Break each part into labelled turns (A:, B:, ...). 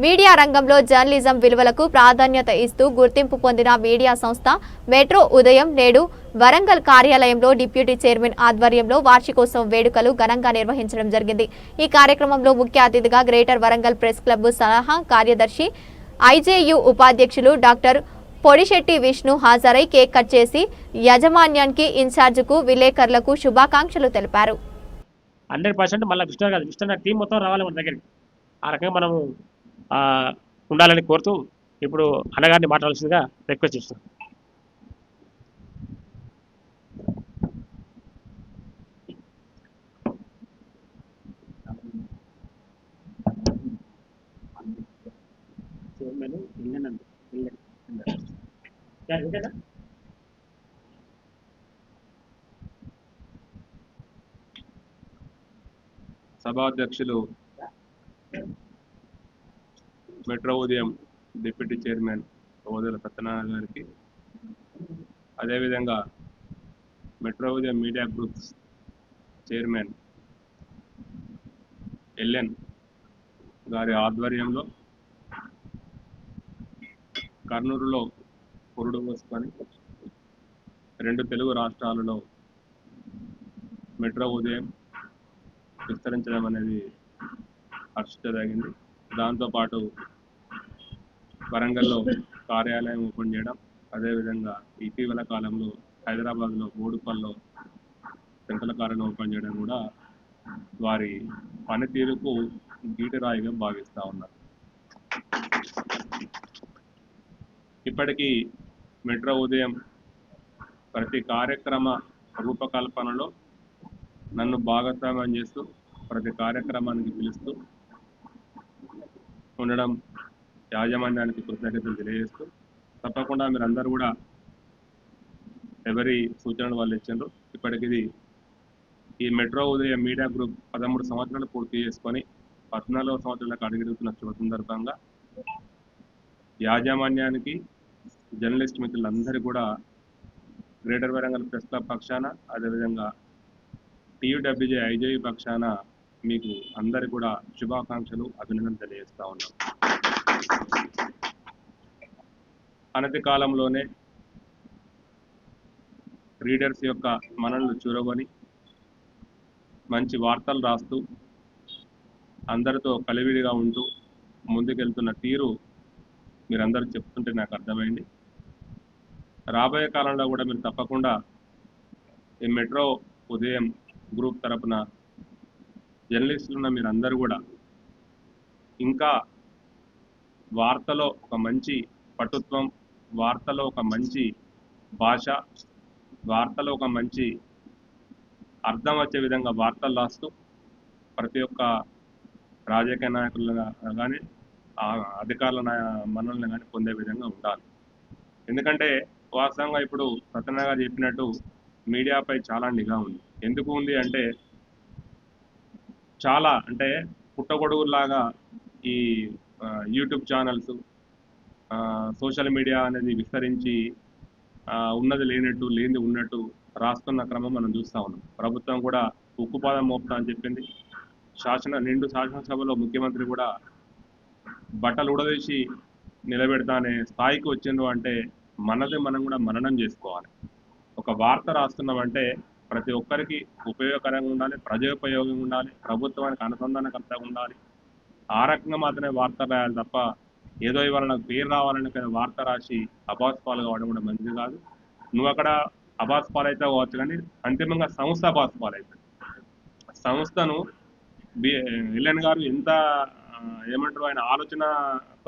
A: Media రంగంలో journalism విలువలకు ప్రాధాన్యత ఇస్తూ గుర్తింపు పొందిన మీడియా సంస్థ మెట్రో ఉదయం నేడు వరంగల్ కార్యాలయంలో డిప్యూటీ చైర్మన్ ఆధ్వర్యంలో వార్షికోత్సవం వేడుకలు ఘనంగా నిర్వహించడం జరిగింది. ఈ కార్యక్రమంలో ముఖ్య అతిథిగా గ్రేటర్ వరంగల్ ప్రెస్ క్లబ్ సలహా కార్యదర్శి ఐజేయు ఉపాధ్యక్షులు డాక్టర్ పొడిశెట్టి విష్ణు హాజరై కేక్ కట్ చేసి యాజమాన్యానికి ఇన్ఛార్జ్కు విలేకరులకు శుభాకాంక్షలు తెలిపారు.
B: హండ్రెడ్ పర్సెంట్ మళ్ళీ విష్ణు కాదు విష్ణు టీం మొత్తం రావాలి మన దగ్గరికి. ఆ రకంగా మనము ఉండాలని కోరుతూ ఇప్పుడు అన్నగారిని మాట్లాడాల్సిందిగా రిక్వెస్ట్ చేస్తున్నాం.
C: సభాధ్యక్షులు మెట్రో ఉదయం డిప్యూటీ చైర్మన్ ఓదల సత్యనారాయణ గారికి. అదేవిధంగా మెట్రో ఉదయం మీడియా గ్రూప్స్ చైర్మన్ ఎల్ఎన్ గారి ఆధ్వర్యంలో కర్నూలులో పురుడు పోసుకొని రెండు తెలుగు రాష్ట్రాలలో మెట్రో ఉదయం విస్తరించడం అనేది హర్షించదగింది. దాంతోపాటు వరంగల్లో కార్యాలయం ఓపెన్ చేయడం అదేవిధంగా ఇటీవల కాలంలో హైదరాబాద్లో బోడుపల్లో సెంట్రల్ కార్యాలయం ఓపెన్ చేయడం కూడా వారి పనితీరుకు గీటరాయిగా భావిస్తూ ఉన్నారు. ఇప్పటికీ మెట్రో ఉదయం ప్రతి కార్యక్రమ రూపకల్పనలో నన్ను భాగస్వామ్యం చేస్తూ ప్రతి కార్యక్రమానికి పిలుస్తూ ఉండడం యాజమాన్యానికి కృతజ్ఞతలు తెలియజేస్తూ తప్పకుండా మీరందరూ కూడా ఎవరి సూచనలు వాళ్ళు ఇచ్చిండ్రు ఇప్పటికి ఇది ఈ మెట్రో ఉదయం మీడియా గ్రూప్ పదమూడు సంవత్సరాలు పూర్తి చేసుకొని పద్నాలుగు సంవత్సరాలకు అడుగుతున్న శుభ సందర్భంగా యాజమాన్యానికి జర్నలిస్ట్ మిత్రులందరూ కూడా గ్రేటర్ వరంగల్ ప్రెస్ క్లబ్ పక్షాన అదేవిధంగా టీయూడబ్ల్యూజే ఐజేయు పక్షాన మీకు అందరి కూడా శుభాకాంక్షలు అభినందనలు తెలియజేస్తా ఉన్నాం. అనతి కాలంలోనే రీడర్స్ యొక్క మనల్ని చూరగొని మంచి వార్తలు రాస్తూ అందరితో కలివిడిగా ఉంటూ ముందుకెళ్తున్న తీరు మీరందరూ చెప్తుంటే నాకు అర్థమైంది. రాబోయే కాలంలో కూడా మీరు తప్పకుండా ఈ మెట్రో ఉదయం గ్రూప్ తరపున జర్నలిస్టులు ఉన్న మీరందరూ కూడా ఇంకా వార్తలో ఒక మంచి పటుత్వం వార్తలో ఒక మంచి భాష వార్తలో ఒక మంచి అర్థం వచ్చే విధంగా వార్తలు రాస్తూ ప్రతి ఒక్క రాజకీయ నాయకులను కానీ అధికారుల నాయ- మనల్ని కానీ పొందే విధంగా ఉండాలి. ఎందుకంటే వాస్తవంగా ఇప్పుడు సత్యనారాయణ గారు చెప్పినట్టు మీడియాపై చాలా నిఘా ఉంది. ఎందుకు ఉంది అంటే చాలా అంటే పుట్టగొడుగులాగా ఈ యూట్యూబ్ ఛానల్స్ సోషల్ మీడియా అనేది విస్తరించి ఉన్నది లేనట్టు లేనిది ఉన్నట్టు రాస్తున్న క్రమం మనం చూస్తా ఉన్నాం. ప్రభుత్వం కూడా ఉక్కుపాదం మోపుతా అని చెప్పింది. శాసన నిండు శాసనసభలో ముఖ్యమంత్రి కూడా బట్టలు ఉడదీసి నిలబెడతా అనే స్థాయికి వచ్చిండ్రు అంటే మనది మనం కూడా మననం చేసుకోవాలి. ఒక వార్త రాస్తున్నామంటే ప్రతి ఒక్కరికి ఉపయోగకరంగా ఉండాలి ప్రజోపయోగంగా ఉండాలి ప్రభుత్వానికి అనుసంధానకర్తగా ఉండాలి ఆ రకంగా మాత్రమే వార్త రాయాలి తప్ప ఏదో ఇవాళ నాకు పేరు రావాలని వార్త రాసి అబాస్ పాలు కావడం కూడా మంచిది కాదు. నువ్వు అక్కడ అబాస్ పాలు అయితే కావచ్చు కానీ అంతిమంగా సంస్థ అబాస్ పాలు అవుతుంది సంస్థను బి ఎల్ఎన్ గారు ఎంత ఏమంటారు ఆయన ఆలోచన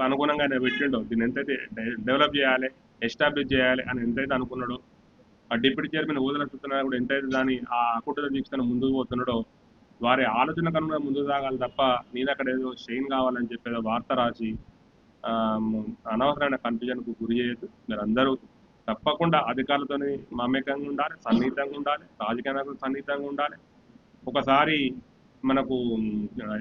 C: అనుగుణంగా ఆయన పెట్టిండో దీన్ని ఎంతైతే డెవలప్ చేయాలి ఎస్టాబ్లిష్ చేయాలి అని ఎంతైతే అనుకున్నాడో ఆ డిప్యూటీ చైర్మన్ ఊదల సత్యనారాయణ కూడా ఎంతైతే దాని ఆ కుటుంబ దీక్షను ముందుకు పోతున్నాడో వారి ఆలోచన కనుక ముందు సాగాలి తప్ప నేను అక్కడ ఏదో షెయిన్ కావాలని చెప్పేదో వార్త రాసి అనవసరమైన కన్ఫ్యూజన్కు గురి చేయొద్దు. మీరు అందరూ తప్పకుండా అధికారులతో మమేకంగా ఉండాలి సన్నిహితంగా ఉండాలి రాజకీయ నాయకులు సన్నిహితంగా ఉండాలి. ఒకసారి మనకు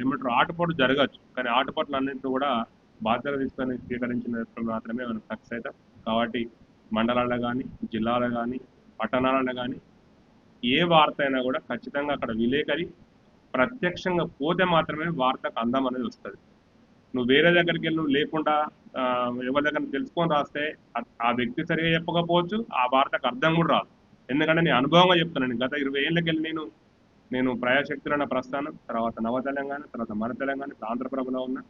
C: ఏమంటారు ఆటపోటు జరగచ్చు. కానీ ఆటపోట్లు అన్నింటినీ కూడా బాధ్యత తీసుకొని స్వీకరించినప్పుడు మాత్రమే మనం సక్సెస్ అవుతాం. కాబట్టి మండలాల్లో కానీ జిల్లాలో కానీ పట్టణాలలో కానీ ఏ వార్త అయినా కూడా ఖచ్చితంగా అక్కడ విలేకరి ప్రత్యక్షంగా పోతే మాత్రమే వార్తకు అందం అనేది వస్తుంది. నువ్వు వేరే దగ్గరికి వెళ్ళి లేకుండా ఎవరి దగ్గర తెలుసుకొని రాస్తే ఆ- వ్యక్తి సరిగా చెప్పకపోవచ్చు ఆ వార్తకు అర్థం కూడా రాదు. ఎందుకంటే నేను అనుభవంగా చెప్తున్నాను. నేను గత ఇరవై ఏళ్ళకి వెళ్ళి నేను నేను ప్రజాశక్తులన్న ప్రస్థానం తర్వాత నవ తెలంగాణ తర్వాత మన తెలంగాణ ఆంధ్రప్రభలో ఉన్నా.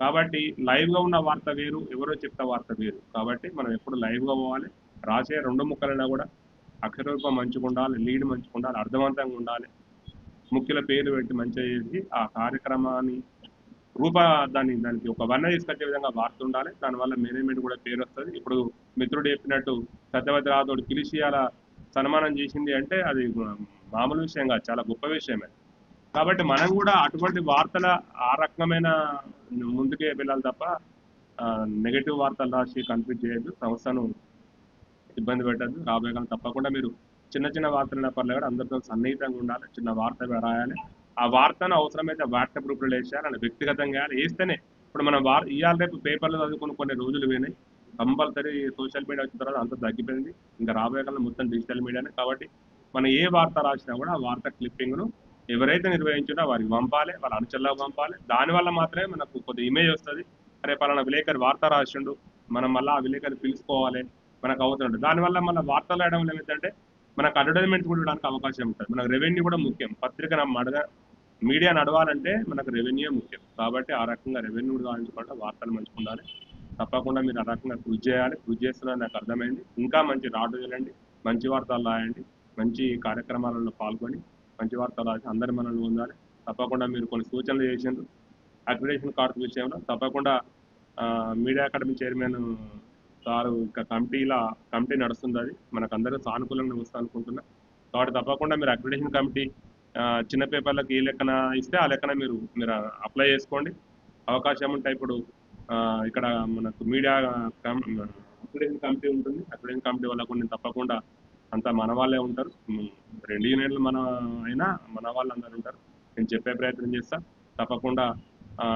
C: కాబట్టి లైవ్గా ఉన్న వార్త వేరు ఎవరో చెప్తా వార్త వేరు. కాబట్టి మనం ఎప్పుడు లైవ్గా పోవాలి రాసే రెండు ముక్కలైనా కూడా అక్షరూపం మంచిగా ఉండాలి లీడ్ మంచిగా ఉండాలి అర్థవంతంగా ఉండాలి. ముఖ్యుల పేరు పెట్టి మంచిగా చేసి ఆ కార్యక్రమాన్ని రూప దాన్ని దానికి ఒక వర్ణ తీసుకొచ్చే విధంగా వార్త ఉండాలి. దానివల్ల మేనేజ్మెంట్ కూడా పేరు వస్తుంది. ఇప్పుడు మిత్రుడు చెప్పినట్టు సత్యవతి రాథోడ్ పిలిచి అలా సన్మానం చేసింది అంటే అది మామూలు విషయం కాదు చాలా గొప్ప విషయమే. కాబట్టి మనం కూడా అటువంటి వార్తల ఆ రకమైన ముందుకే వెళ్ళాలి తప్ప నెగటివ్ వార్తలు రాసి కన్ఫ్యూజ్ చేయొద్దు సంస్థను ఇబ్బంది పెట్టద్దు. రాబోయే కాలం తప్పకుండా మీరు చిన్న చిన్న వార్తలు పర్లేదు కూడా అందరితో సన్నిహితంగా ఉండాలి. చిన్న వార్త రాయాలి. ఆ వార్తను అవసరమైతే వాట్సాప్ గ్రూప్లో వేసేయాలి అలా వ్యక్తిగతంగా వేస్తేనే ఇప్పుడు మనం వార్ ఇవాళ రేపు పేపర్లో చదువుకుని కొన్ని రోజులు పోయినాయి. కంపల్సరీ సోషల్ మీడియా వచ్చిన తర్వాత అంత తగ్గిపోయింది. ఇంకా రాబోయే కాలం మొత్తం డిజిటల్ మీడియానే. కాబట్టి మనం ఏ వార్త రాసినా కూడా ఆ వార్త క్లిప్పింగ్ను ఎవరైతే నిర్వహించినా వారికి పంపాలి. వాళ్ళ అనుచరులకు పంపాలి. దానివల్ల మాత్రమే మనకు కొద్ది ఇమేజ్ వస్తుంది. అరే పలానా విలేకరి వార్త రాసిండు. మనం మళ్ళీ ఆ విలేకరి పిలుచుకోవాలి. మనకు అవుతుంటుంది. దానివల్ల మన వార్తలు రాయడం ఏమిటంటే మనకు అడ్వర్టైజ్మెంట్ కూడా ఇవ్వడానికి అవకాశం ఉంటుంది. మనకు రెవెన్యూ కూడా ముఖ్యం. పత్రిక నడగ మీడియా నడవాలంటే మనకు రెవెన్యూ ముఖ్యం. కాబట్టి ఆ రకంగా రెవెన్యూ కావాల్చుకుంటే వార్తలు మంచిగా ఉండాలి. తప్పకుండా మీరు ఆ రకంగా కృషి చేయాలి. కృషి చేస్తున్నారు నాకు అర్థమైంది. ఇంకా మంచి రాటు చేయండి. మంచి వార్తలు రాయండి. మంచి కార్యక్రమాలలో పాల్గొని మంచి వార్తలు రాసి అందరి మనల్ని పొందాలి. తప్పకుండా మీరు కొన్ని సూచనలు చేసిండ్రు అక్రిడేషన్ కార్డు విషయంలో తప్పకుండా మీడియా అకాడమీ చైర్మన్ సారు ఇంకా కమిటీలా కమిటీ నడుస్తుంది అది. మనకు అందరూ సానుకూలంగా వస్తా అనుకుంటున్నా. కాబట్టి తప్పకుండా మీరు అక్రిడేషన్ కమిటీ చిన్న పేపర్లకు ఏ లెక్కన ఇస్తే ఆ లెక్కన మీరు మీరు అప్లై చేసుకోండి. అవకాశం ఉంటే ఇప్పుడు ఇక్కడ మనకు మీడియా అక్రిడేషన్ కమిటీ ఉంటుంది. అక్రిడేషన్ కమిటీ వల్ల కొన్ని తప్పకుండా అంతా మన వాళ్ళే ఉంటారు. రెండు యూనిట్లు మన అయినా మన వాళ్ళు అందరు ఉంటారు. నేను చెప్పే ప్రయత్నం చేస్తాను తప్పకుండా ఆ,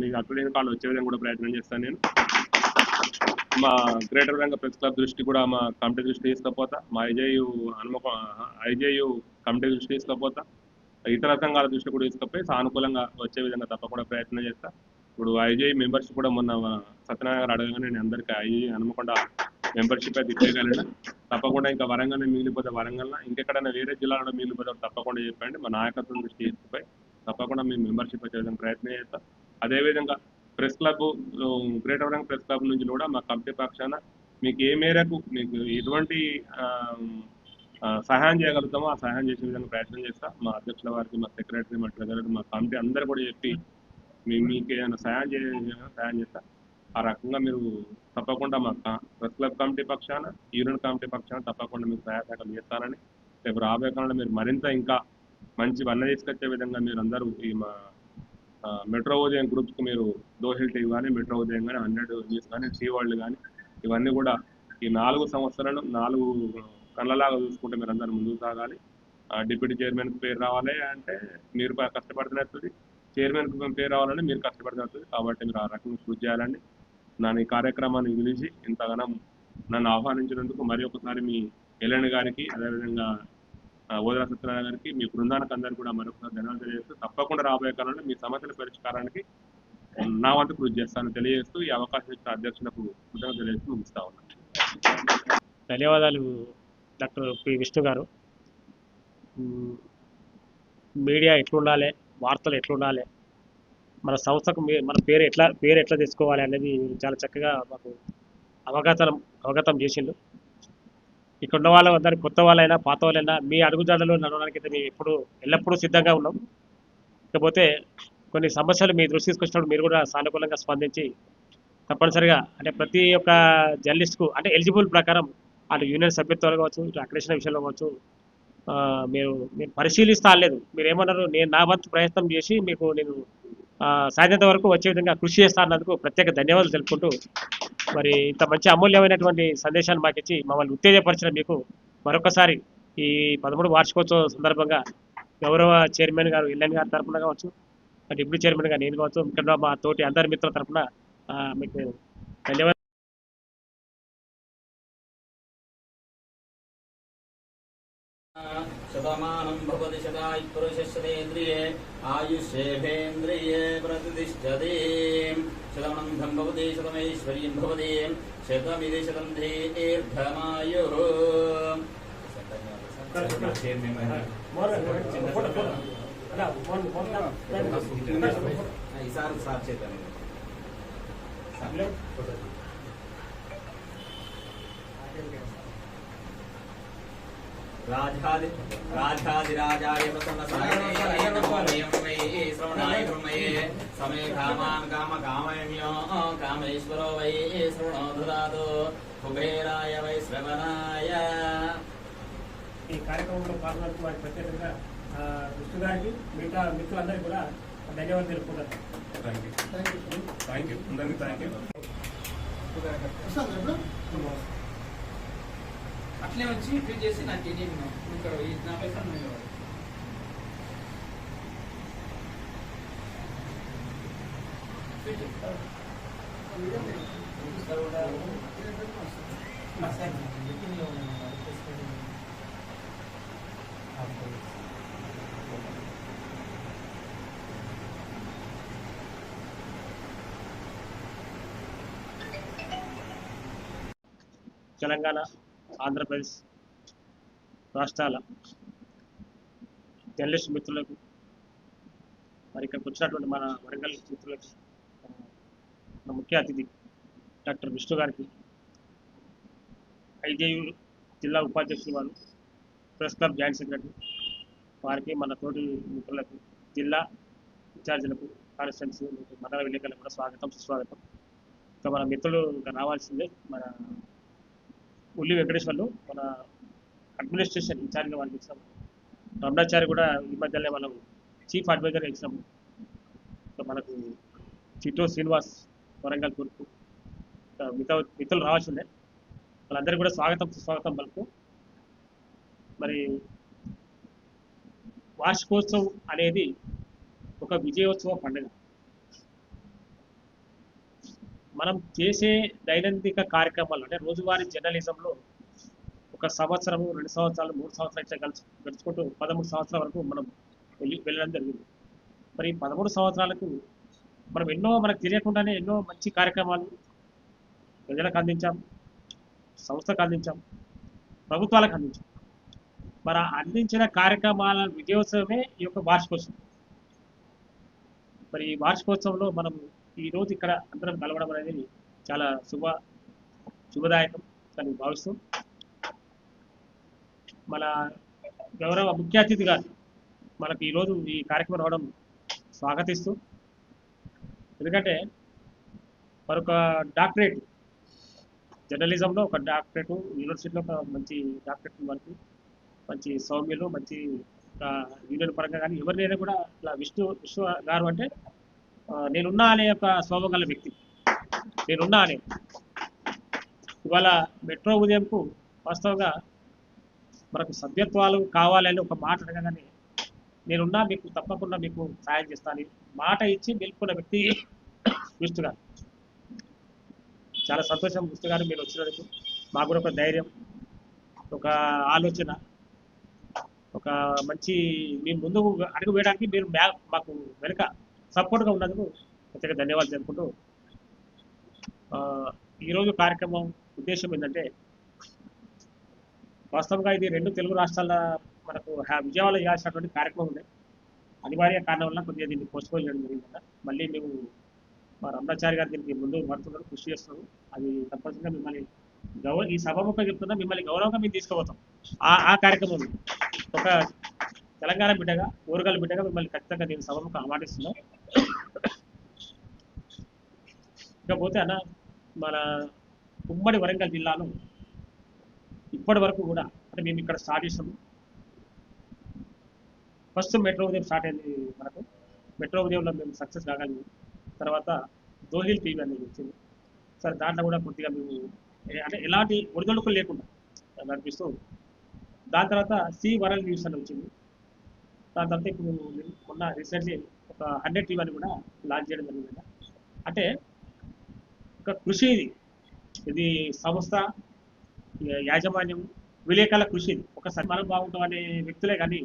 C: మీకు అక్రిడేషన్ కాల్ వచ్చే విధంగా కూడా ప్రయత్నం చేస్తాను నేను. మా గ్రేటర్ రంగ ప్రెస్ క్లబ్ దృష్టి కూడా మా కమిటీ దృష్టి తీసుకపోతా మా ఐజేయు హనుమక ఐజేయు కమిటీ దృష్టి తీసుకపోతా ఇతర సంఘాల దృష్టి కూడా తీసుకపోయి సానుకూలంగా వచ్చే విధంగా తప్పకుండా ప్రయత్నం చేస్తా. ఇప్పుడు ఐజేయు మెంబర్షిప్ కూడా మొన్న సత్యనారాయణ గారు అడగగానే నేను అందరికీ ఐజీ హనుమకొండ మెంబర్షిప్ అయితే ఇచ్చేయగలను తప్పకుండా ఇంకా వరంగల్ మిగిలిపోతే వరంగల్ ఇంకెక్కడైనా వేరే జిల్లాలో మిగిలిపోతే తప్పకుండా చెప్పండి మా నాయకత్వం దృష్టి తీసుకుపోయి తప్పకుండా మేము మెంబర్షిప్ వచ్చే విధంగా ప్రయత్నం చేస్తాం. అదేవిధంగా press club greater Warangal press club నుంచి కూడా మా కమిటీ పక్షాన మీకు ఏ మేరకు మీకు ఎటువంటి సహాయం చేయగలుగుతామో ఆ సహాయం చేసే విధంగా ప్రయత్నం చేస్తా. మా అధ్యక్షుల వారికి మా సెక్రటరీ మా ట్రెజరర్ మా కమిటీ అందరూ కూడా చెప్పి మేము మీకు ఏదైనా సహాయం చేయ సహాయం చేస్తా. ఆ రకంగా మీరు తప్పకుండా మా ప్రెస్ క్లబ్ కమిటీ పక్షాన యూనియన్ కమిటీ పక్షాన తప్పకుండా మీకు సహాయ సహకారం చేస్తానని రేపు రాబోయే కాలంలో మీరు మరింత ఇంకా మంచి వన్న తీసుకొచ్చే విధంగా మీరు అందరూ ఈ మా మెట్రో ఉదయం గ్రూప్స్కి మీరు దోహిల్ టీవీ కానీ మెట్రో ఉదయం కానీ హండ్రెడ్ న్యూస్ కానీ టీ వరల్డ్ కానీ ఇవన్నీ కూడా ఈ నాలుగు సంవత్సరాలు నాలుగు కళ్ళలాగా చూసుకుంటే మీరు అందరూ ముందుకు సాగాలి. డిప్యూటీ చైర్మన్ పేరు రావాలి అంటే మీరు కష్టపడుతున్నది కష్టపడుతున్నట్టుంది చైర్మన్ పేరు రావాలని మీరు కష్టపడుతున్నది కాబట్టి మీరు ఆ రకంగా కృషి చేయాలండి. నన్ను ఈ కార్యక్రమాన్ని పిలిచి ఇంతగానో నన్ను ఆహ్వానించినందుకు మరి ఒకసారి మీ ఎల్ఎన్ గారికి అదేవిధంగా ఓదరా సత్యనారాయణ గారికి మీ బృందానికి అందరికీ కూడా మరొకసారి ధన్యవాదాలు తెలియజేస్తూ తప్పకుండా రాబోయే కాలంలో మీ సమస్యల పరిష్కారానికి నా వంతు కృషి చేస్తాను తెలియజేస్తూ ఈ అవకాశం ఇచ్చిన అధ్యక్షులకు కృతజ్ఞతలు తెలియజేస్తూ ముగిస్తా ఉన్నాను
B: ధన్యవాదాలు డాక్టర్ పి. విష్ణు గారు. మీడియా ఎట్లుండాలి వార్తలు ఎట్లుండాలి మన సంస్థకు మీ- మన పేరు ఎట్లా పేరు ఎట్లా తీసుకోవాలి అనేది చాలా చక్కగా మాకు అవగాహన అవగతం చేసిండు. ఇక్కడ ఉన్న వాళ్ళందరూ కొత్త వాళ్ళైనా పాత వాళ్ళైనా మీ అడుగుజాడలో నడవడానికి మేము ఎప్పుడు ఎల్లప్పుడూ సిద్ధంగా ఉన్నాం. ఇకపోతే కొన్ని సమస్యలు మీ దృష్టి తీసుకొచ్చినప్పుడు మీరు కూడా సానుకూలంగా స్పందించి తప్పనిసరిగా అంటే ప్రతి ఒక్క జర్నలిస్ట్కు అంటే ఎలిజిబుల్ ప్రకారం అటు యూనియన్ సభ్యత్వాలు కావచ్చు ఇటు అక్రేషన్ విషయంలో కావచ్చు మీరు మీరు పరిశీలిస్తా లేదు. మీరు ఏమన్నారు నేను నా వంతు ప్రయత్నం చేసి మీకు నేను సాధ్యత వరకు వచ్చే విధంగా కృషి చేస్తా అన్నందుకు ప్రత్యేక ధన్యవాదాలు తెలుపుకుంటూ మరి ఇంత మంచి అమూల్యమైనటువంటి సందేశాన్ని మాకు ఇచ్చి మమ్మల్ని ఉత్తేజపరిచిన మీకు మరొకసారి ఈ పదమూడు వార్షికోత్సవం సందర్భంగా గౌరవ చైర్మన్ గారు ఎల్ఎన్ గారి తరఫున కావచ్చు డిప్యూటీ చైర్మన్ గారు నేను కావచ్చు ముఖ్యంగా మా తోటి అందరి మిత్రుల తరఫున మీకు ధన్యవాదాలు.
D: శతమానం భవతి శతాయు పురుషేంద్రియే ఆయుష్యేంద్రియే ప్రతిష్టతి శతమనందం భవతి శతమైశ్వర్యం భవతి శతమిది శతం దీర్ఘమాయు ఈసారి సార్ చేద్దాం రాజాది రాజాదిరాజాయ శ్రవణాయ బ్రహ్మయే సమే కామాన్ కామ కామయమ్యో కామేశ్వరో వై శ్రవణో దదాతు కుబేరాయ వై శ్రవణాయ.
B: ఈ కార్యక్రమంలో పాల్గొన్నందుకు వారికి ప్రత్యేకంగా విష్ణు గారికి మిగతా మిత్రులందరికీ కూడా ధన్యవాదాలు తెలుపుకుంటారు
C: థ్యాంక్ యూ అందరికీ థ్యాంక్ యూ
E: అట్లే వచ్చి ఫిల్ చేసి నాకు ఇది ఇక్కడ నా పైసలు నేను ఇవ్వాలి.
B: తెలంగాణ. ఆంధ్రప్రదేశ్ రాష్ట్రాల జర్నలిస్ట్ మిత్రులకు మరి ఇక్కడికి వచ్చినటువంటి మన వరంగల్ మిత్రులకు మన ముఖ్య అతిథి డాక్టర్ విష్ణు గారికి ఐజేయు జిల్లా ఉపాధ్యక్షులు వారు ప్రెస్ క్లబ్ జాయింట్ సెక్రటరీ వారికి మన తోటి మిత్రులకు జిల్లా ఇన్ఛార్జీలకు కాన్స్టిట్యున్సీ మండల విలేకరులకు కూడా స్వాగతం సుస్వాగతం. ఇంకా మన మిత్రులు ఇంకా రావాల్సిందే మన ఉల్లి వెంకటేశ్వర్లు మన అడ్మినిస్ట్రేషన్ ఇన్ఛార్జ్గా వాళ్ళకి ఇచ్చాము రమణాచారి కూడా ఈ మధ్యలో మనం చీఫ్ అడ్వైజర్గా ఇచ్చాము మనకు చిట్టో శ్రీనివాస్ వరంగల్ తూర్పు మిగతా మిత్రులు రావాల్సిందే వాళ్ళందరికీ కూడా స్వాగతం సుస్వాగతం పలుకు. మరి వార్షికోత్సవం అనేది ఒక విజయోత్సవ పండుగ. మనం చేసే దైనందిక కార్యక్రమాలు అంటే రోజువారీ జర్నలిజంలో ఒక సంవత్సరము రెండు సంవత్సరాలు మూడు సంవత్సరాలు ఇట్లా కలిసి గడుచుకుంటూ పదమూడు సంవత్సరాల వరకు మనం వెళ్ళి వెళ్ళడం జరిగింది. మరి ఈ పదమూడు సంవత్సరాలకు మనం ఎన్నో మనకు తెలియకుండానే ఎన్నో మంచి కార్యక్రమాలు ప్రజలకు అందించాం సంస్థకు అందించాం ప్రభుత్వాలకు అందించాం. మరి అందించిన కార్యక్రమాల విజయోత్సవమే ఈ యొక్క వార్షికోత్సవం. మరి ఈ వార్షికోత్సవంలో మనం ఈ రోజు ఇక్కడ అందరం కలవడం అనేది చాలా శుభ శుభదాయకం అని భావిస్తూ మన గౌరవ ముఖ్య అతిథి గారు మనకి ఈరోజు ఈ కార్యక్రమం రావడం స్వాగతిస్తూ ఎందుకంటే మరొక డాక్టరేట్ జర్నలిజంలో ఒక డాక్టరేట్ యూనివర్సిటీలో ఒక మంచి డాక్టరేట్ మనకి మంచి సౌమ్యులు మంచి యూనియన్ పరంగా కానీ ఎవరినైనా కూడా ఇట్లా విష్ణు విశ్వ గారు అంటే నేనున్నా అనే ఒక స్వభావం గల వ్యక్తి. నేనున్నా అనే. ఇవాళ మెట్రో ఉదయంకు వాస్తవంగా మనకు సభ్యత్వాలు కావాలని ఒక మాట అడగగానే నేనున్నా మీకు తప్పకుండా మీకు సాయం చేస్తాను మాట ఇచ్చి నిలుపుకున్న వ్యక్తి విష్ణు గారు చాలా సంతోషం విష్ణు గారు మీరు వచ్చినందుకు. మాకు కూడా ఒక ధైర్యం ఒక ఆలోచన ఒక మంచి మేము ముందు అడుగు వేయడానికి మీరు మాకు వెనుక సపోర్ట్గా ఉన్నందుకు ప్రత్యేక ధన్యవాదాలు తెలుపుకుంటూ ఈరోజు కార్యక్రమం ఉద్దేశం ఏంటంటే వాస్తవంగా ఇది రెండు తెలుగు రాష్ట్రాల మనకు విజయవాడ విజయవాడలో చేయాల్సినటువంటి కార్యక్రమం ఉంది. అనివార్య కారణం వల్ల కొద్దిగా దీన్ని పోస్ట్పోన్ చేయడం జరిగిందన్న మళ్ళీ మేము మా రమణాచారి గారు దీనికి ముందు పడుతున్నారు కృషి చేస్తున్నారు. అది తప్పనిసరిగా మిమ్మల్ని గౌరవ ఈ సభముఖంగా చెప్తున్నా మిమ్మల్ని గౌరవంగా మేము తీసుకుపోతాం. ఆ ఆ కార్యక్రమం ఒక తెలంగాణ బిడ్డగా ఊరగల బిడ్డగా మిమ్మల్ని ఖచ్చితంగా నేను సభకు ఆమాటిస్తున్నాం ఇకపోతే అన్న మన ఉమ్మడి వరంగల్ జిల్లాలో ఇప్పటి వరకు కూడా అంటే మేము ఇక్కడ స్టార్ట్ చేసాము. ఫస్ట్ మెట్రో ఉదయం స్టార్ట్ అయింది మనకు. మెట్రో ఉదయంలో మేము సక్సెస్ కాగలిగాము తర్వాత దోహిల్ టీవీ అనేది వచ్చింది. సరే దాంట్లో కూడా కొద్దిగా మేము అంటే ఎలాంటి ఒడిదొడుకులు లేకుండా నడిపిస్తూ దాని తర్వాత సి వరల్డ్ న్యూస్ అని వచ్చింది. దాని తర్వాత ఇప్పుడు మొన్న రీసెంట్లీ ఒక హండ్రెడ్ టీవీ అని కూడా లాంచ్ చేయడం జరిగింది అంటే. ఒక కృషి ఇది. ఇది సంస్థ యాజమాన్యం విలేకరుల కృషి ఇది. ఒకసారి మనం బాగుంటాం అనే వ్యక్తులే కానీ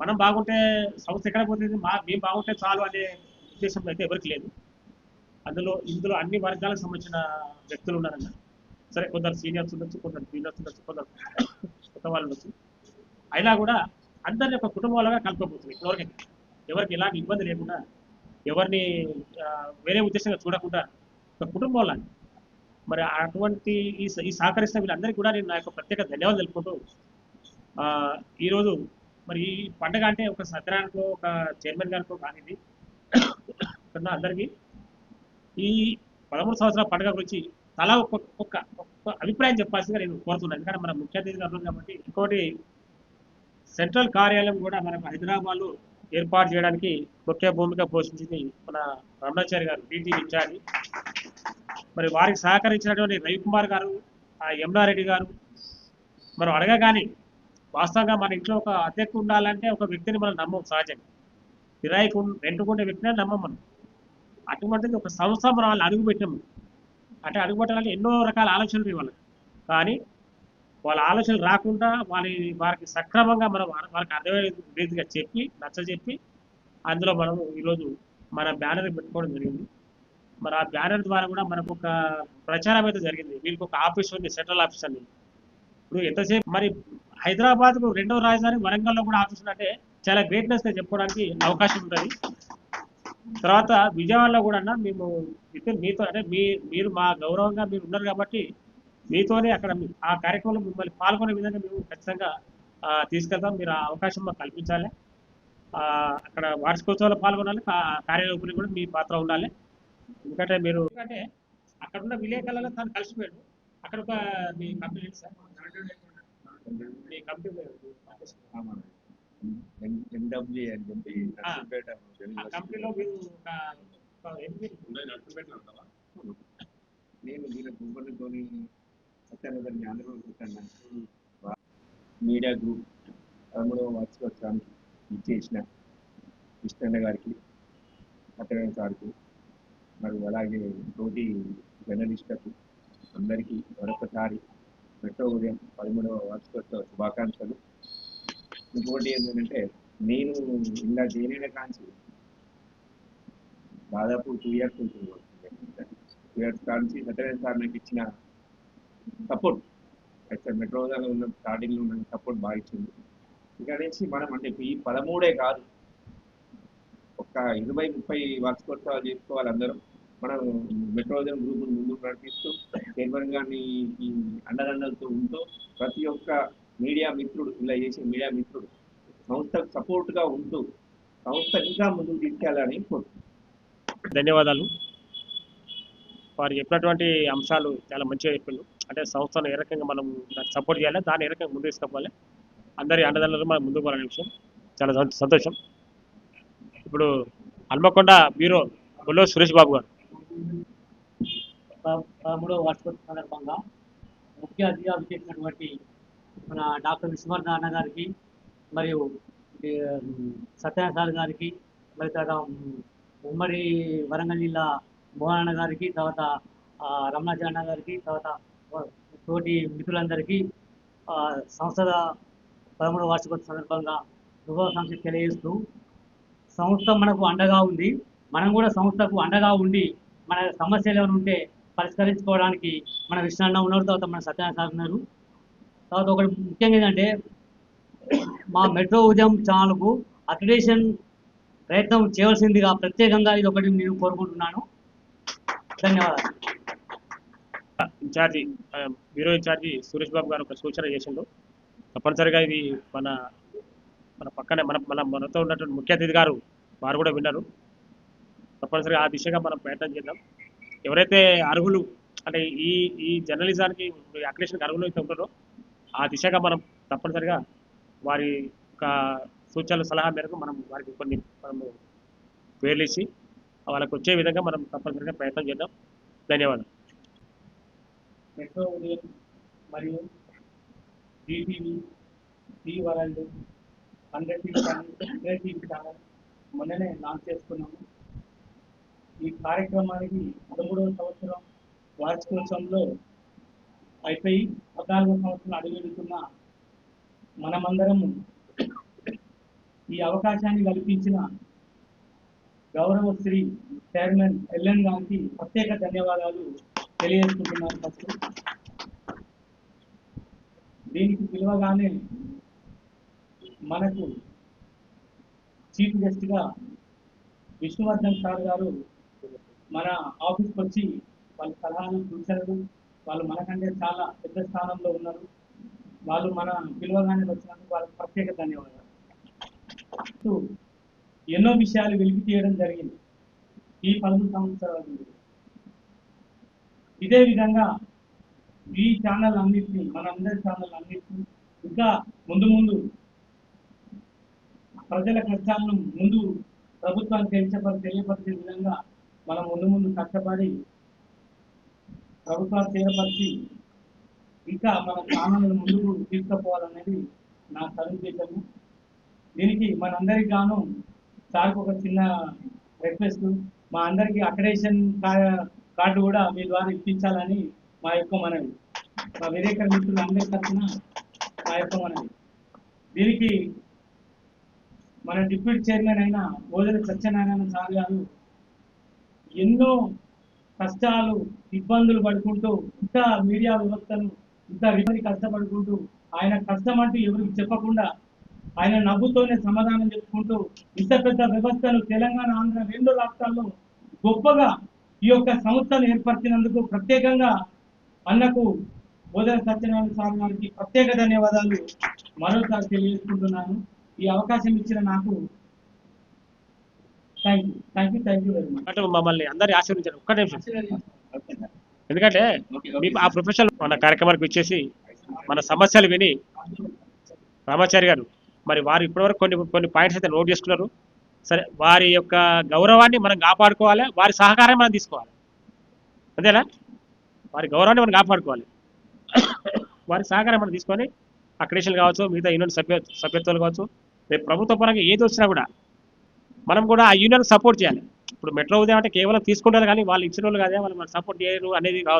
B: మనం బాగుంటే సంస్థ ఎక్కడ పోతుంది మా మేము బాగుంటే చాలు అనే ఉద్దేశం అయితే ఎవరికి లేదు. అందులో ఇందులో అన్ని వర్గాలకు సంబంధించిన వ్యక్తులు ఉన్నారన్న సరే కొందరు సీనియర్స్ ఉండొచ్చు కొందరు జూనియర్స్ ఉండొచ్చు కొందరు కొత్త వాళ్ళు ఉండొచ్చు. అయినా కూడా అందరిని ఒక కుటుంబంలాగా కలుపుకోబోతుంది. ఎవరికైనా ఎవరికి ఎలాంటి ఇబ్బంది లేకుండా ఎవరిని వేరే ఉద్దేశంగా చూడకుండా ఒక కుటుంబంలా మరి అటువంటి ఈ ఈ సహకరిస్తున్న వీళ్ళందరికీ కూడా నేను నా యొక్క ప్రత్యేక ధన్యవాదాలు తెలుపుకుంటూ ఈరోజు మరి ఈ పండగ అంటే ఒక సత్యనారాయణకో ఒక చైర్మన్ గారికో కానిది ఉన్న అందరికీ ఈ పదమూడు సంవత్సరాల పండుగ గురించి తలా ఒక్కొక్క ఒక్క ఒక్క అభిప్రాయం చెప్పాల్సిందిగా నేను కోరుతున్నాను. ఎందుకంటే మన ముఖ్య అతిథి గారు కాబట్టి ఇంకోటి సెంట్రల్ కార్యాలయం కూడా మనకు హైదరాబాద్లో ఏర్పాటు చేయడానికి ముఖ్య భూమిక పోషించింది మన రమణాచారి గారు డీజీ ఇన్ఛార్జి. మరి వారికి సహకరించినటువంటి రవికుమార్ గారు ఆ యమునారెడ్డి గారు. మనం అడగగానే వాస్తవంగా మన ఇంట్లో ఒక అద్దెకు ఉండాలంటే ఒక వ్యక్తిని మనం నమ్మం సహజంగా. కిరాయికి రెంట్కుండే వ్యక్తిని నమ్మం మనం. అటువంటిది ఒక సంస్థ మనం వాళ్ళు అడుగుపెట్టాము అంటే అడుగుపెట్టాలంటే ఎన్నో రకాల ఆలోచనలు ఇవ్వాలి. కానీ వాళ్ళ ఆలోచనలు రాకుండా వాళ్ళ వారికి సక్రమంగా మనం వారికి అర్థమయ్యే రీతిగా చెప్పి నచ్చజెప్పి అందులో మనం ఈరోజు మన బ్యానర్ పెట్టుకోవడం జరిగింది. మరి ఆ బ్యానర్ ద్వారా కూడా మనకు ఒక ప్రచారం అయితే జరిగింది. వీరికి ఒక ఆఫీస్ ఉంది సెంట్రల్ ఆఫీస్ అని. ఇప్పుడు ఎంతసేపు మరి హైదరాబాద్కు రెండవ రాజధాని వరంగల్లో కూడా ఆఫీస్ ఉందంటే చాలా గ్రేట్నెస్ చెప్పుకోవడానికి అవకాశం ఉంటుంది. తర్వాత విజయవాడలో కూడా మేము మీతో అంటే మీ మీరు మా గౌరవంగా మీరు ఉన్నారు కాబట్టి మీతోనే అక్కడ ఆ కార్యక్రమంలో మిమ్మల్ని పాల్గొనే విధంగా మేము ఖచ్చితంగా ఆ, తీసుకెళ్తాం. మీరు ఆ అవకాశం మాకు కల్పించాలి. అక్కడ వార్షికోత్సవాలు పాల్గొనాలి. కా- కార్యాలయంలో కూడా మీ పాత్ర ఉండాలి. ఎందుకంటే మీరు ఎందుకంటే అక్కడ ఉన్న విలేకరులలో తను కలిసిపోయాడు. అక్కడ ఒక మీ కంపెనీ సార్. మీ కంపెనీ
F: ఎండబ్ల్యూ అని చెప్పి
B: కంపెనీలో మీరు
F: నేను వీళ్ళ సత్యానందన్ ఆంధ్రప్రదేశ్ వచ్చాను మీడియా గ్రూప్ పదమూడవ వార్షికోత్సవానికి ఇచ్చేసిన కృష్ణన్న గారికి సత్యనారాయణ సార్కి మరియు అలాగే తోటి జర్నలిస్టులకు అందరికీ మరొకసారి మెట్రో ఉదయం పదమూడవ వార్షికోత్సవ శుభాకాంక్షలు. ఇంకోటి ఏంటంటే నేను ఇలా చేయలేని కాంచి దాదాపు టూ ఇయర్స్ ఉంటుంది two years Kanchi Satyanarayana sir నాకు ఇచ్చిన సపోర్ట్. అయితే మెట్రోదాలో ఉన్న స్టార్టింగ్లో ఉన్న సపోర్ట్ బాగా ఇచ్చింది. ఇక నుంచి మనం అంటే ఈ పదమూడే కాదు. ఒక ఇరవై ముప్పై వార్షికోత్సవాలు చేసుకోవాలి అందరం. మనం మెట్రోజన్ గ్రూప్ ముందుకు నడిపిస్తూ చైర్మన్ గారిని ఈ అండదండలతో ఉంటూ ప్రతి ఒక్క మీడియా మిత్రుడు ఇలా చేసే మీడియా మిత్రుడు సంస్థకు సపోర్ట్గా ఉంటూ సంస్థ ఇంకా ముందుకు తీసుకెళ్ళాలని కోరుతున్నాను
B: ధన్యవాదాలు. వారు చెప్పినటువంటి అంశాలు చాలా మంచిగా చెప్పిండు అంటే సంస్థను ఏ రకంగా మనం సపోర్ట్ చేయాలి దాన్ని ఏ రకంగా ముందు తీసుకోవాలి అందరి అండదండలు మనం ముందుకు పోవాలనే విషయం. చాలా సంతోషం. ఇప్పుడు హన్మకొండ బ్యూరో బుల్లో సురేష్ బాబు గారు.
G: పదమూడవ వార్షికోత్సవ సందర్భంగా ముఖ్య అతిథిగా చేసినటువంటి మన డాక్టర్ విశ్వనాథ్ అన్న గారికి మరియు సత్యనారాయణ సార్ గారికి మరి తర్వాత ఉమ్మడి వరంగల్ జిల్లా మోహన్ అన్న గారికి తర్వాత ఆ, రమణాజీ అన్న గారికి తర్వాత తోటి మిత్రులందరికీ సంస్థల పదమూడవ వార్షికోత్సవ సందర్భంగా శుభాకాంక్షలు తెలియజేస్తూ సంస్థ మనకు అండగా ఉంది. మనం కూడా సంస్థకు అండగా ఉండి మన సమస్యలు ఏమైనా ఉంటే పరిష్కరించుకోవడానికి మన విష్ణన్న ఉన్నారు తర్వాత మన సత్యనారాయణ సాగుతున్నారు ఉన్నారు. తర్వాత ఒకటి ముఖ్యంగా ఏంటంటే మా మెట్రో ఉదయం ఛానల్కు అక్రిడేషన్ ప్రయత్నం చేయవలసిందిగా ప్రత్యేకంగా ఇది ఒకటి నేను కోరుకుంటున్నాను. ధన్యవాదాలు.
B: Incharge bureau incharge Suresh Babu garu ఒక సూచన చేసిండు. తప్పనిసరిగా ఇది మన మన పక్కనే మన మన మనతో ఉన్నటువంటి ముఖ్య అతిథి గారు వారు కూడా విన్నారు. తప్పనిసరిగా ఆ దిశగా మనం ప్రయత్నం చేద్దాం. ఎవరైతే అర్హులు అంటే ఈ ఈ జర్నలిజానికి అక్రిడేషన్కి అర్హులు అయితే ఉంటారో ఆ దిశగా మనం తప్పనిసరిగా వారి యొక్క సూచనల సలహా మేరకు మనం వారికి కొన్ని మనము పేర్లు ఇచ్చి వచ్చే విధంగా మనం తప్పనిసరిగా ప్రయత్నం చేద్దాం. ధన్యవాదాలు.
G: మెట్రో ఉదయం మరియు GTV T world hundred TV channel hundred TV channel మొన్ననే లాంచ్ చేసుకున్నాము. ఈ కార్యక్రమానికి పదమూడవ సంవత్సరం వార్షికోత్సవంలో
H: అయిపోయి పద్నాలుగో సంవత్సరం అడుగుతున్న మనమందరము ఈ అవకాశాన్ని కల్పించిన గౌరవ శ్రీ చైర్మన్ ఎల్ఎన్ గారికి ప్రత్యేక ధన్యవాదాలు. తెలియజేసుకుంటున్నాను ఫస్ట్. దీనికి పిలవగానే మనకు చీఫ్ గెస్ట్గా విష్ణువర్ధన్ సార్ గారు మన ఆఫీస్కి వచ్చి వాళ్ళ సలహాలు చూశారు. వాళ్ళు మనకంటే చాలా పెద్ద స్థానంలో ఉన్నారు. వాళ్ళు మన పిలవగానే వచ్చినందుకు వాళ్ళకి ప్రత్యేక ధన్యవాదాలు. ఎన్నో విషయాలు వెలికి తీయడం జరిగింది. ఈ పదమూడు సంవత్సరాల ఇదే విధంగా ఈ ఛానల్ అన్నింటినీ మన అందరి ఛానల్ అన్నింటినీ ఇంకా ముందు ముందు ప్రజల కష్టాలను ముందు ప్రభుత్వానికి తెలియపరి తెలియపరిచే విధంగా మనం ముందు ముందు కష్టపడి ప్రభుత్వాన్ని చేరపరిచి ఇంకా మన ఛానల్ ముందుకు తీసుకుపోవాలనేది నా సదుద్దేశము. దీనికి మనందరికి గాను సార్కు ఒక చిన్న రిక్వెస్ట్ మా అందరికి అక్రెడిషన్ కార్డు కూడా మీ ద్వారా ఇప్పించాలని మా యొక్క మనవి. మా విలేకరు మిత్రులు అందరి తరఫున మా యొక్క మనవి. దీనికి మన డిప్యూటీ చైర్మన్ అయిన భోజన సత్యనారాయణ సార్ గారు ఎన్నో కష్టాలు ఇబ్బందులు పడుకుంటూ ఇంత మీడియా వ్యవస్థను ఇంత రిపరి కష్టపడుకుంటూ ఆయన కష్టం అంటూ ఎవరికి చెప్పకుండా ఆయన నవ్వుతోనే సమాధానం చెప్పుకుంటూ ఇంత పెద్ద వ్యవస్థను తెలంగాణ ఆంధ్ర రెండు రాష్ట్రాల్లో గొప్పగా ఈ యొక్క సంస్థను ఏర్పరిచినందుకు ప్రత్యేకంగా అన్నకు బోధన సత్యనారాయణ సార్ గారికి ప్రత్యేక ధన్యవాదాలు మరోసారి తెలియజేసుకుంటున్నాను. ఈ అవకాశం ఇచ్చిన నాకు
B: మమ్మల్ని అందరినీ ఆశీర్వించారు ఒక్క నిమిషం. ఎందుకంటే మీకు ఆ ప్రొఫెషనల్ మన కార్యక్రమానికి వచ్చేసి మన సమస్యలు విని రామాచారి గారు మరి వారు ఇప్పటివరకు కొన్ని కొన్ని పాయింట్స్ అయితే నోట్ చేసుకున్నారు. సరే వారి యొక్క గౌరవాన్ని మనం కాపాడుకోవాలి వారి సహకారం మనం తీసుకోవాలి. అంతేనా? వారి గౌరవాన్ని మనం కాపాడుకోవాలి. వారి సహకారం మనం తీసుకొని అక్రెడిషన్ కావచ్చు మిగతా యూనియన్ సభ్య సభ్యత్వాలు కావచ్చు రేపు ప్రభుత్వ పరంగా ఏది వచ్చినా కూడా మనం కూడా ఆ యూనియన్ సపోర్ట్ చేయాలి. ఇప్పుడు మెట్రో ఉదయం అంటే కేవలం తీసుకుంటారు కానీ వాళ్ళు ఇచ్చిన వాళ్ళు కాదే వాళ్ళు మనం సపోర్ట్ చేయరు అనేది కాదు.